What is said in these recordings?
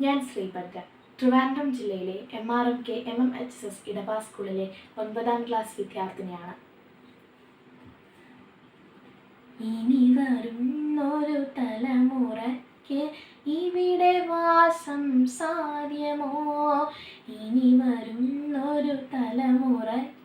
ഞാൻ ശ്രീഭദ്ര ട്രിവാൻഡ്രം ജില്ലയിലെ M R M K M M H S S Edava സ്കൂളിലെ ഒൻപതാം ക്ലാസ് വിദ്യാർത്ഥിനിയാണ്. ഇനി വരുന്നൊരു തലമുറയ്ക്ക് ഇവിടെ വാസം സാധ്യമോ? ഇനി വരുന്നൊരു തലമുറയ്ക്ക്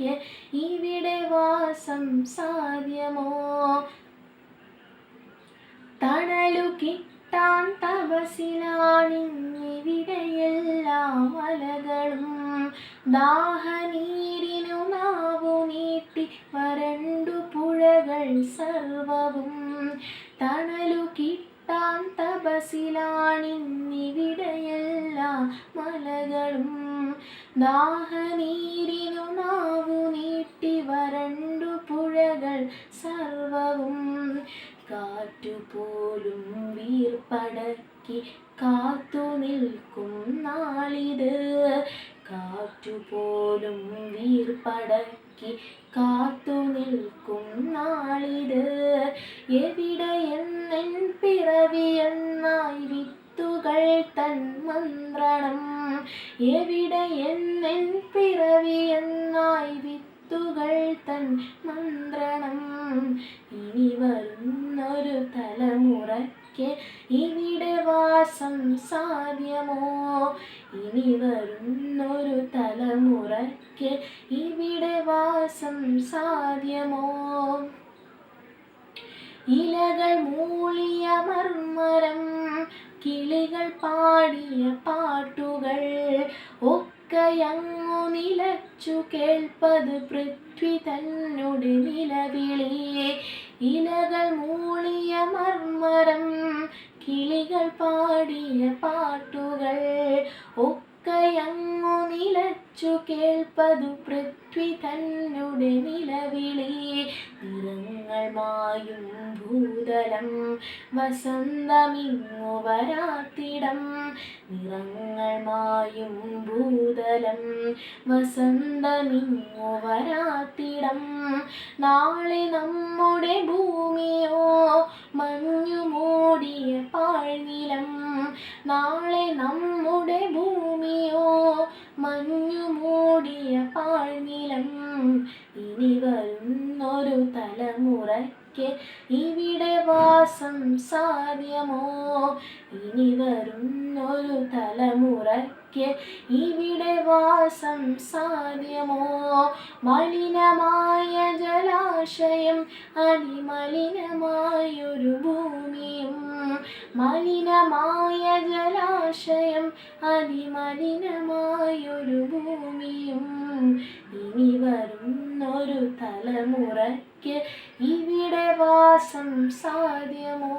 തലമുറയ്ക്ക് ഇവിടെ വാസം സാധ്യമോ? തണലു കിട്ടാൻ തപസിലാണിവിടെയെല്ലാ മലകളും ദാഹനീരിനു നാവു നീട്ടി വരണ്ടു പുഴകൾ സർവവും. തണലു കിട്ടാൻ തപസിലാണിവിടെയെല്ലാ മലകളും ദാഹനീരിനു നാവു നീട്ടി വരണ്ടു പുഴകൾ സർവവും കാറ്റുപോലും വീർപ്പടക്കി കാത്തു നിൽക്കും നാളിത്. കാറ്റുപോലും വീർപ്പടക്കി കാത്തു നിൽക്കും നാളിത്. എവിടെയെന്നെൻ തൻ എന്നെ പിറവി എന്നായി വിത്തുകൾ തൻ മന്ത്രണം. ഇനി വരുന്നൊരു തലമുറയ്ക്ക് ഇവിടെ വാസം സാധ്യമോ? ഇനി വരുന്നൊരു തലമുറയ്ക്ക് ഇവിടെ വാസം സാധ്യമോ? ഇലകൾ മൂളിയ കിളികൾ പാടിയ പാട്ടുകൾ ഒക്കയങ്ങു നിലച്ചു കേൾപ്പത് പൃഥ്വി തന്നോട് നിലവിളിയെ ഇലകൾ മൂളിയ മർമ്മരം കിളികൾ പാടിയ പാട്ടുകൾ ഒക്കെയങ്ങു നിലച്ചു കേൾപ്പതു പൃഥ്വി തന്നുടെ നിലവിളി. നിറങ്ങൾ മായും ഭൂതലം വസന്തമിങ്ങു വരാത്തിടം. നിറങ്ങൾ മായും ഭൂതലം വസന്തമിങ്ങു വരാത്തിടം. നാളെ നമ്മുടെ ഭൂമിയോ മഞ്ഞു മൂടിയ പാഴ്നിലം. ഇനി വരുന്നൊരു തലമുറയ്ക്ക് ഇവിടെ വാസം സാധ്യമോ? ഇനി വരുന്നൊരു തലമുറയ്ക്ക് ഇവിടെ വാസം സാധ്യമോ? മലിനമായ ജലാശയം അതിമലിനമായൊരു ഭൂമിയും മലിനമായ ജലാശയം അതിമലിനമായൊരു ഭൂമിയും ഇനി വരുന്നൊരു തലമുറയ്ക്ക് ഇവിടെ വാസം സാധ്യമോ?